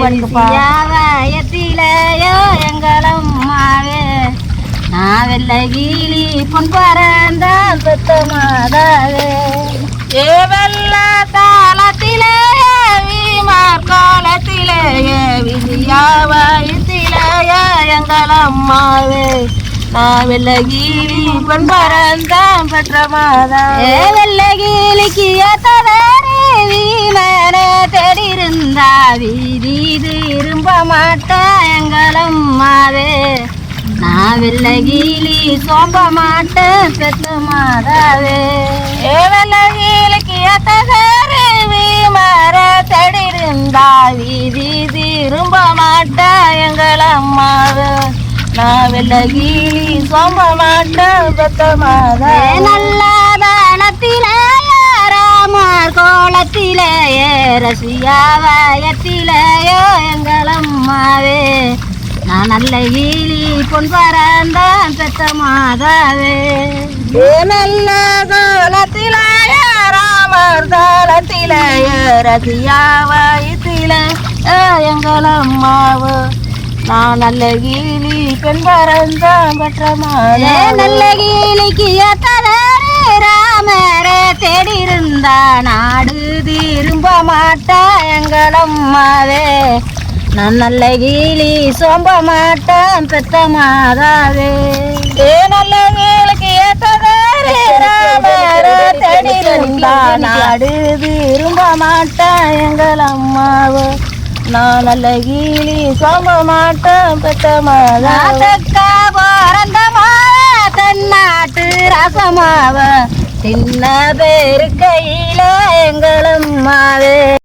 பாட்டுப்பா யாவயத்திலேயோ எங்களம்மாவே நான் வெள்ளை கீழி பொன் பறந்தால் பெத்த மாதாவே ஏ வெள்ள காலத்திலே வீமார் காலத்திலேயே விதியாவயத்திலேயே எங்கள் அம்மாவே நான் வெள்ளகிரி பெண் பறந்தான் பெற்ற மாதா ஏ வெள்ளை கீழிக்கு ஏத்ததாரே வீமனே திரும்ப மாட்டா எங்களம்மாவே நான் வெள்ளை கீழி சோம்ப மாட்டேன் பெத்த மாதாவே. ஏ வெள்ளகிரிக்கு ஏத்ததாரு வீமர தடிருந்தா வீதி திரும்ப மாட்டா எங்கள் அம்மாவே நான் வெள்ளகிரி சோம்ப மாட்டேன் பெற்ற மாதா நல்ல தானத்திலேயே ராமர் ரசியாவயத்திலேயோ எங்களம்மாவே. நான் நல்ல ஈழி பொன் பறந்தான் பெத்த மாதாவே. ஏ நல்ல காலத்திலேய ராமர் காலத்திலேய ரசியா வயத்தில எங்கள் அம்மாவு நான் நல்ல கீழி பெண் பறந்தான் பெற்ற மாதா நல்ல கீழிக்கு ராமரே தேடிருந்தா நாடு திரும்ப மாட்டா எங்களம்மாவே. நான் நல்ல கீழி சோம்ப மாட்டேன் பெத்த மாதாவே. ஏ நல்ல கீழுக்கு ஏற்றதா நாடு திரும்ப மாட்டேன் எங்கள் அம்மாவு நான் நல்ல கீழி சோம்ப மாட்டேன் பெத்த மாதா நாட்டுக்கா பிறந்த மாவ தென்னாட்டு ரசமாவ. சின்ன பேரு கையில எங்களும் மாவே.